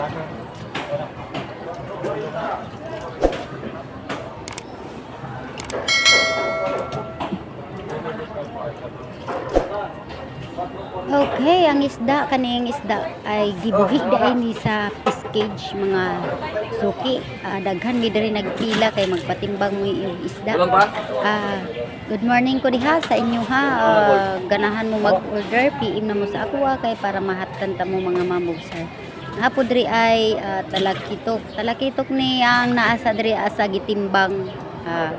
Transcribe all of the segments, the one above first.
Okay, ang isda kaning isda ay gibuhi dai ni sa fish cage mga suki. Ah, daghan mi diri nagpila kay magpatimbang mo yung isda. Ah, good morning ko diha sa inyo ha. Ah, ganahan mo mag-order, PM na mo sa ako kay para mahatkan ta mo mga mamugsar. Nga po diri ay ah, talakitok. Talakitok ni ang naasa diri asa gitimbang. Ah,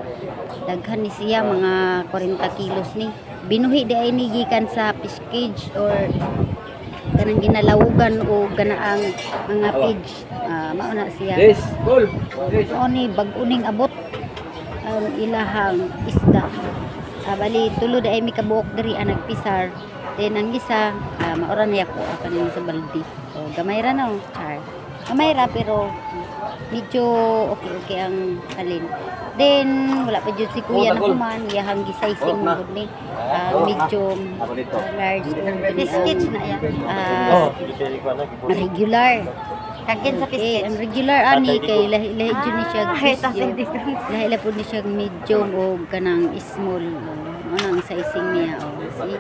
daghan ni siya mga 40 kilos ni. Binuhi di ay ni gikan sa fish cage or kanang ginalawugan o ganaang mga page. Ah, mao na siya. Yes, cool. Mao ni bag-uning abot ang ilahang isda. Ah, bali tulo da ay mi kabuok diri ang nagpisar. Then ang isa, ah, maura niya ko kanin sa baldi. So gamay ra no, char. Gamay ra pero medyo okay okay ang alin. Then wala pa jud si kuya na kuman, iyahang gisizing mo gud ni. Ako dito. ah, large, Biscuits na yan. Ah, regular. Kakin sa biscuits. ang regular ani kay lahi lahi jud ni siya Ah. Lahi la pud ni siya medium o kanang small. Na ang sizing niya o. See?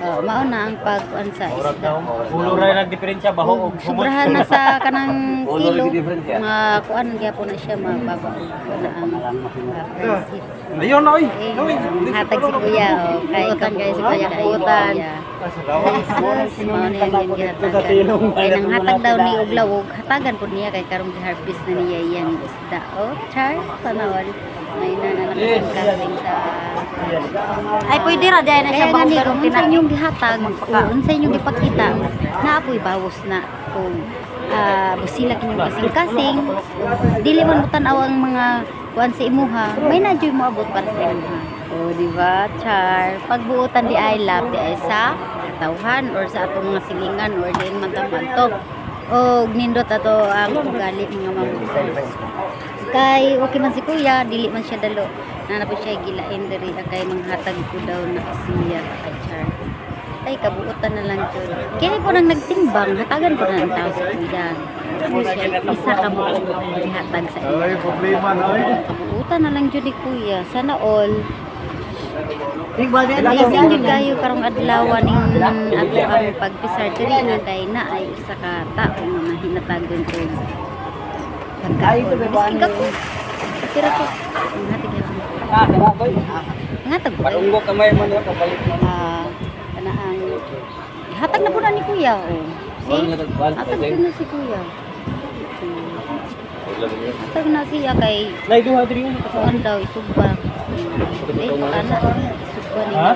Oh, mao na ang pag-an sa isda. Ulo ra nagdiferensya baho og humot. Sobrahan na sa kanang kilo. Mga kuan gyapon na siya mababa. Kana ang prices. Ayun oy. Eh, hatag si kuya o. Kay kan guys si kuya kay. Jesus, mao na yan yung ginatagan. Kay nang hatag daw ni og lawog, hatagan po niya kay karong harvest na niya yan isda. Oh, char, panawal. May na na nakasing sa Ay, pwede ra dahil na siya bago kung unsa inyong gihatag, kung unsa inyong gipakita, naapoy bawos na. Kung ah busila kinyong kasing-kasing, dili man mo tanaw ang mga kuan sa imuha, may na jud mo abot para sa imuha. O, di ba, Char? Pagbuutan di ay lap, di ay sa katawhan or sa atong mga silingan or din man to. O, nindot ato ang ugali mga mamusan. Kay okay man si kuya, dili man siya dalo. Nana po siya gilain diri kay manghatag ko daw na siya kay Char. Ay kabuutan na lang jud. Kini po nang nagtimbang, hatagan po na ang tao sa kuya. Isa ka mo gihatag sa iya. Ay problema na Kabuutan na lang jud ni kuya. Sana all Jud kayo karong adlaw ning ato ang pagpisar diri na kay na ay isa ka tao nga mahinatagon ko. Pagkaon. Biskin ka ko. Tira ko. Hatig yan. Ah, boy. Nga tag ko. Parunggo kamay mo na kapalit mo. Ah, kanaang hatag na po na ni kuya. Oh. See? tagban. Hatag po na si kuya. Hmm. Hatag na siya kay Nay duha diri mo kuan daw isugba. Eh, ana isugba ni Ha?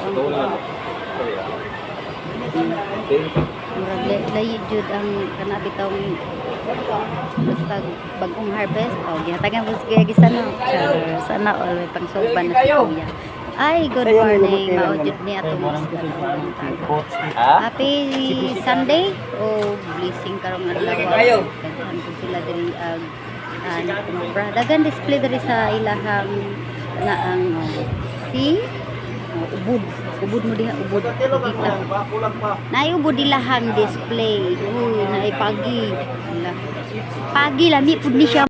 Murag layi jud ang kana bitong basta bagong harvest. Oh, gihatagan mo sige gisano. Char, sana all may pangsugban na si kuya. Ay, good morning. Mao jud ni atong Ha? Happy Sunday o blessing karong adlaw. Kayo. Daghan po sila diri ag ano kumabra. Dagan display diri sa ilahang na ang oh, si oh, ubod. Ubod mo diha ubod. Kita. Naay ubod ilahang display. Uy, naay pagi. Ala. Pagi lami pud ni siya